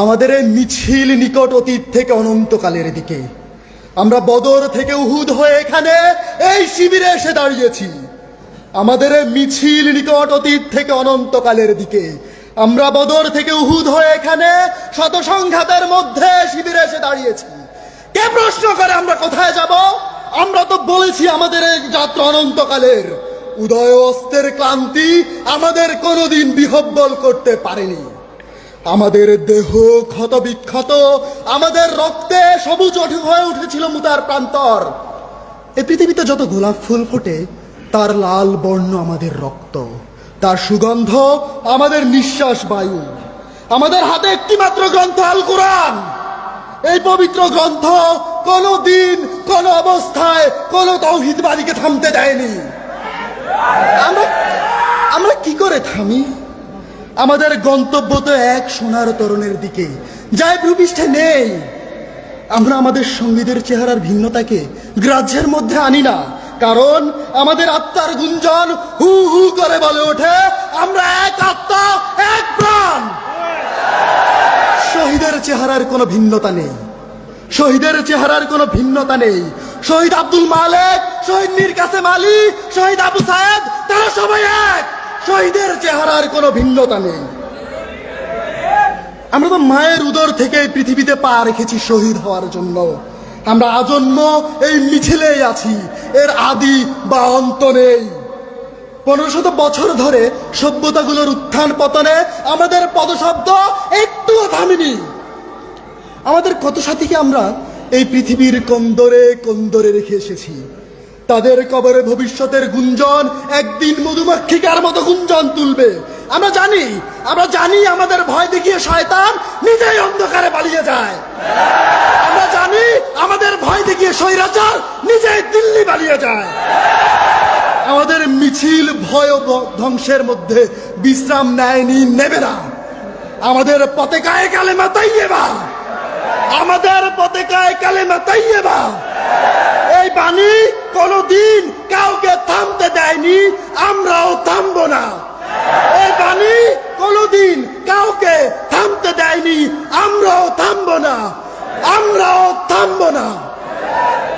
আমাদের এই মিছিল নিকট অতীত থেকে অনন্তকালের দিকে। আমরা বদর থেকে উহুদ হয়ে এখানে এই শিবিরে এসে দাঁড়িয়েছি। আমাদের এই মিছিল নিকট অতীত থেকে অনন্তকালের দিকে। আমরা বদর থেকে উহুদ হয়ে এখানে শত সংঘাতের মধ্যে শিবিরে এসে দাঁড়িয়েছি। কে প্রশ্ন করে আমরা কোথায় যাব? আমরা তো বলেছি আমাদের এই যাত্রা অনন্তকালের। উদয় অস্তের ক্লান্তি আমাদের কোনোদিন বিহব্বল করতে পারেনি। আমাদের দেহ ক্ষত বিক্ষত আমাদের রক্তে সবুজ হয়ে উঠেছিল মুতার প্রান্তর। এ পৃথিবীতে যত গোলাপ ফুল ফোটে, তার লাল বর্ণ আমাদের রক্ত, তার সুগন্ধ আমাদের নিঃশ্বাস বায়ু। আমাদের হাতে একটি মাত্র গ্রন্থ আল কোরআন। এই পবিত্র গ্রন্থ কোনো দিন কোনো অবস্থায়, কোনো তৌহিদবাদীকে থামতে দেয়নি। আমরা আমরা কি করে থামি? আমাদের গন্তব্য তো এক সোনার তরণের দিকে। যাই ভূপৃষ্ঠে নেই। আমরা আমাদের সঙ্গীদের চেহারার ভিন্নতাকে গ্রাহ্যের মধ্যে আনি না। কারণ আমাদের আত্মার গুঞ্জন হু হু করে বলে ওঠে, আমরা এক আত্মা, এক প্রাণ। শহীদের চেহারার কোনো ভিন্নতা নেই। শহীদের চেহারার কোনো ভিন্নতা নেই। শহীদ আব্দুল মালেক, শহীদ মীর কাসেম আলী, শহীদ আবু সাহেব তারা সবাই এক। শহীদের চেহারার কোনো ভিন্নতা নেই। আমরা তো মায়ের উদর থেকে পৃথিবীতে পা রেখেছি শহীদ হওয়ার জন্য। আমরা আজন্ম এই মিছিলেই আছি, এর আদি বা অন্ত নেই। পনেরো শত বছর ধরে সভ্যতাগুলোর উত্থান পতনে আমাদের পদশব্দ একটুও থামেনি। আমাদের কত সাথীকে আমরা এই পৃথিবীর কন্দরে কন্দরে রেখে এসেছি। তাদের কবরে ভবিষ্যতের গুঞ্জন, একদিন মধুমাক্ষিকার মতো গুঞ্জন তুলবে। আমরা জানি আমরা জানি আমাদের ভয় দেখিয়ে শয়তান নিজেই অন্ধকারে পালিয়ে যায়। আমরা জানি আমাদের ভয় দেখিয়ে স্বৈরাচার নিজেই দিল্লি পালিয়ে যায়। আমাদের মিছিল ভয় ধ্বংসের মধ্যে বিশ্রাম নেয়নি নেবে না আমাদের পতেকায় কালে মাতাইয়ে বা আমাদের পতেকায় কালে মাতাইয়ে বা এই বাণী কোনদিন কাউকে থামতে দেয়নি, আমরাও থামব না। এই বাণী কোনদিন কাউকে থামতে দেয়নি, আমরাও থামব না। আমরাও থামব না।